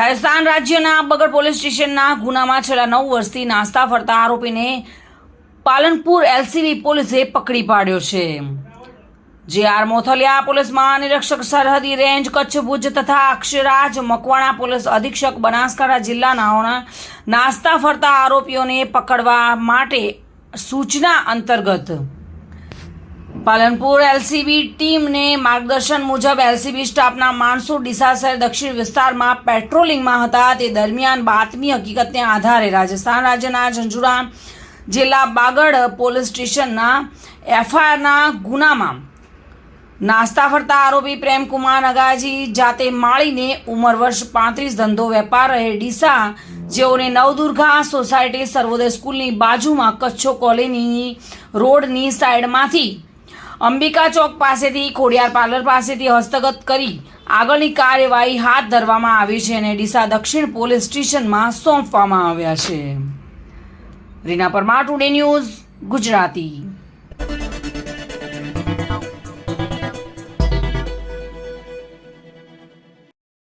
રાજસ્થાન રાજ્યના બગડ પોલીસ સ્ટેશનના ગુનામાં છેલ્લા નવ વર્ષથી નાસ્તા ફરતા આરોપીને પાલનપુર એલસીબી પોલીસે પકડી પાડ્યો છે. જે આર મોથલિયા પોલીસ મહાનિરીક્ષક સરહદી રેન્જ, કચ્છ ભુજ તથા અક્ષરાજ મકવાણા પોલીસ અધિક્ષક બનાસકાંઠા જિલ્લાના નાસ્તા ફરતા આરોપીઓને પકડવા માટે સૂચના અંતર્ગત પાલનપુર એલસીબી ટીમને માર્ગદર્શન મુજબ એલસીબી સ્ટાફના માણસો ડીસા શહેર દક્ષિણ વિસ્તારમાં પેટ્રોલિંગમાં હતા. તે દરમિયાન બાતમી હકીકતને આધારે રાજસ્થાન રાજ્યના ઝંઝુરા જિલ્લા બાગડ પોલીસ સ્ટેશનના એફઆઈઆરના ગુનામાં નાસ્તા ફરતા આરોપી પ્રેમકુમાર નગાજી જાતે માળીને ઉંમર વર્ષ પાંત્રીસ ધંધો વેપાર રહે ડીસા. જેઓને નવદુર્ગા સોસાયટી સર્વોદય સ્કૂલની બાજુમાં કચ્છો કોલોની રોડની સાઈડમાંથી અંબિકા ચોક પાસેથી, ખોડિયાર પાર્લર પાસેથી હસ્તગત કરી આગળની કાર્યવાહી હાથ ધરવામાં આવી છે અને ડીસા દક્ષિણ પોલીસ સ્ટેશનમાં સોંપવામાં આવ્યા છે. Reena Parmar, today news Gujarati.